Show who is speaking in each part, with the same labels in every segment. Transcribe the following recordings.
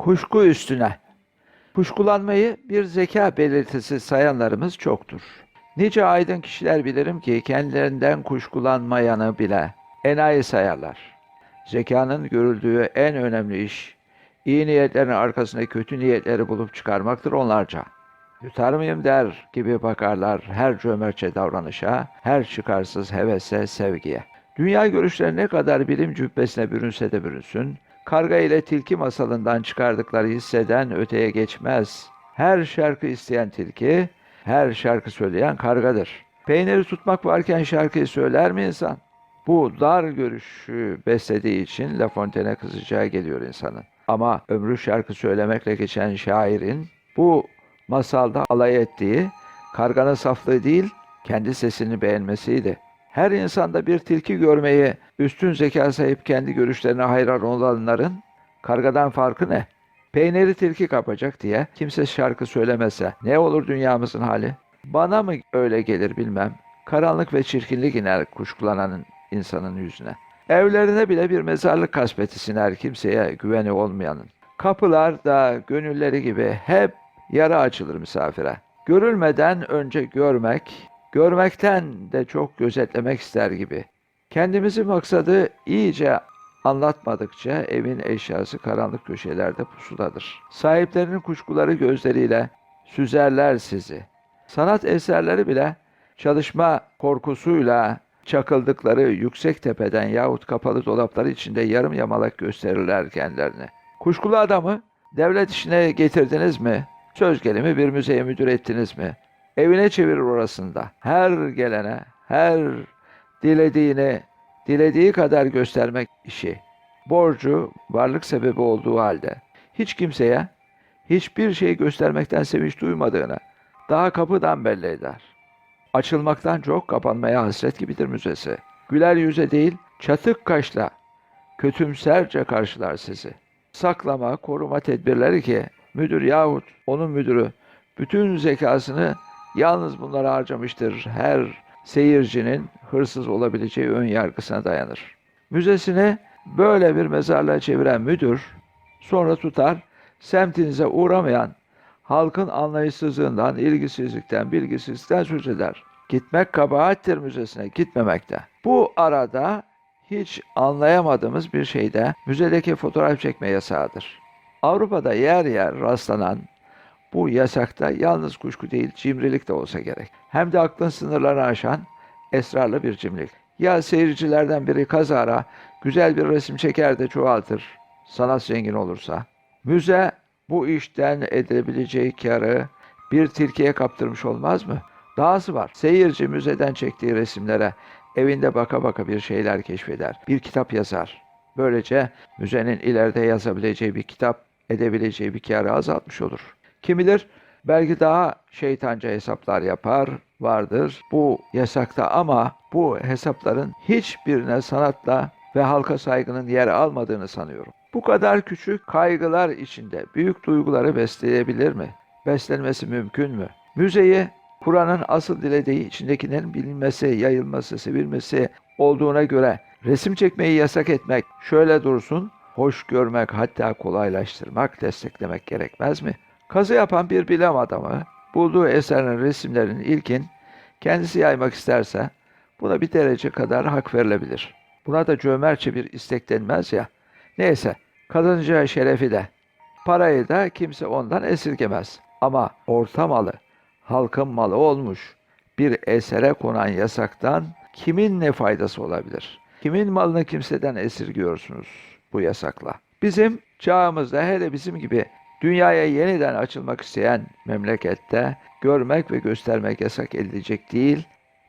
Speaker 1: Kuşku üstüne. Kuşkulanmayı bir zeka belirtisi sayanlarımız çoktur. Nice aydın kişiler bilirim ki kendilerinden kuşkulanmayanı bile enayi sayarlar. Zekanın görüldüğü en önemli iş, iyi niyetlerin arkasında kötü niyetleri bulup çıkarmaktır onlarca. Yutar mıyım der gibi bakarlar her cömertçe davranışa, her çıkarsız hevese, sevgiye. Dünya görüşleri ne kadar bilim cübbesine bürünse de bürünsün, karga ile tilki masalından çıkardıkları hisseden öteye geçmez. Her şarkı isteyen tilki, her şarkı söyleyen kargadır. Peyniri tutmak varken şarkıyı söyler mi insan? Bu dar görüşü beslediği için La Fontaine'e kızacağı geliyor insanın. Ama ömrü şarkı söylemekle geçen şairin bu masalda alay ettiği karganın saflığı değil, kendi sesini beğenmesiydi. Her insanda bir tilki görmeyi üstün zeka sahip kendi görüşlerine hayran olanların kargadan farkı ne? Peyniri tilki kapacak diye kimse şarkı söylemese ne olur dünyamızın hali? Bana mı öyle gelir bilmem. Karanlık ve çirkinlik iner kuşkulananın insanın yüzüne. Evlerine bile bir mezarlık kasveti siner kimseye güveni olmayanın. Kapılar da gönülleri gibi hep yara açılır misafire. Görülmeden önce görmek, görmekten de çok gözetlemek ister gibi. Kendimizi maksadı iyice anlatmadıkça evin eşyası karanlık köşelerde pusuladır. Sahiplerinin kuşkuları gözleriyle süzerler sizi. Sanat eserleri bile çalışma korkusuyla çakıldıkları yüksek tepeden yahut kapalı dolaplar içinde yarım yamalak gösterirler kendilerini. Kuşkulu adamı devlet işine getirdiniz mi? Söz gelimi bir müzeye müdür ettiniz mi? Evine çevirir orasında. Her gelene, her dilediğini, dilediği kadar göstermek işi. Borcu varlık sebebi olduğu halde hiç kimseye hiçbir şey göstermekten sevinç duymadığını daha kapıdan belli eder. Açılmaktan çok kapanmaya hasret gibidir müzesi. Güler yüze değil, çatık kaşla, kötümserce karşılar sizi. Saklama, koruma tedbirleri ki müdür yahut onun müdürü bütün zekasını yalnız bunlara harcamıştır. Her seyircinin hırsız olabileceği ön yargısına dayanır. Müzesini böyle bir mezarlığa çeviren müdür sonra tutar semtinize uğramayan halkın anlayışsızlığından, ilgisizlikten, bilgisizlikten söz eder. Gitmek kabahattir müzesine, gitmemekte. Bu arada hiç anlayamadığımız bir şey de müzedeki fotoğraf çekme yasağıdır. Avrupa'da yer yer rastlanan bu yasakta yalnız kuşku değil cimrilik de olsa gerek. Hem de aklın sınırlarını aşan esrarlı bir cimrilik. Ya seyircilerden biri kazara güzel bir resim çeker de çoğaltır, sanat zengin olursa. Müze bu işten edebileceği karı bir tilkiye kaptırmış olmaz mı? Dahası var. Seyirci müzeden çektiği resimlere evinde baka baka bir şeyler keşfeder. Bir kitap yazar. Böylece müzenin ileride yazabileceği bir kitap edebileceği bir karı azaltmış olur. Kim bilir belki daha şeytanca hesaplar yapar vardır bu yasakta ama bu hesapların hiçbirine sanatla ve halka saygının yer almadığını sanıyorum. Bu kadar küçük kaygılar içinde büyük duyguları besleyebilir mi? Beslenmesi mümkün mü? Müzeyi Kur'an'ın asıl dilediği içindekilerin bilinmesi, yayılması, sevilmesi olduğuna göre resim çekmeyi yasak etmek şöyle dursun, hoş görmek hatta kolaylaştırmak, desteklemek gerekmez mi? Kazı yapan bir bilim adamı bulduğu eserin resimlerinin ilkin kendisi yaymak isterse buna bir derece kadar hak verilebilir. Buna da cömertçe bir istek denmez ya. Neyse, kazanacağı şerefi de, parayı da kimse ondan esirgemez. Ama orta malı, halkın malı olmuş bir esere konan yasaktan kimin ne faydası olabilir? Kimin malını kimseden esirgiyorsunuz bu yasakla? Bizim çağımızda hele bizim gibi dünyaya yeniden açılmak isteyen memlekette görmek ve göstermek yasak edilecek değil,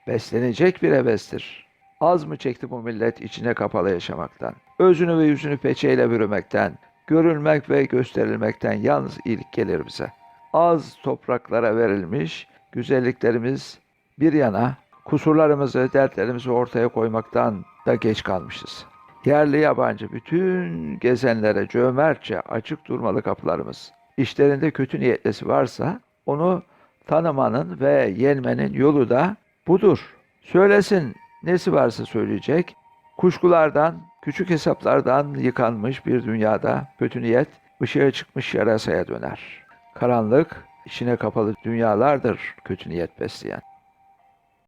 Speaker 1: beslenecek bir hevestir. Az mı çekti bu millet içine kapalı yaşamaktan? Özünü ve yüzünü peçeyle bürümekten, görülmek ve gösterilmekten yalnız iyilik gelir bize. Az topraklara verilmiş güzelliklerimiz bir yana kusurlarımızı, dertlerimizi ortaya koymaktan da geç kalmışız. Yerli yabancı bütün gezenlere cömertçe açık durmalı kapılarımız. İşlerinde kötü niyetlisi varsa onu tanımanın ve yenmenin yolu da budur. Söylesin nesi varsa söyleyecek. Kuşkulardan, küçük hesaplardan yıkanmış bir dünyada kötü niyet ışığa çıkmış yarasaya döner. Karanlık, içine kapalı dünyalardır kötü niyet besleyen.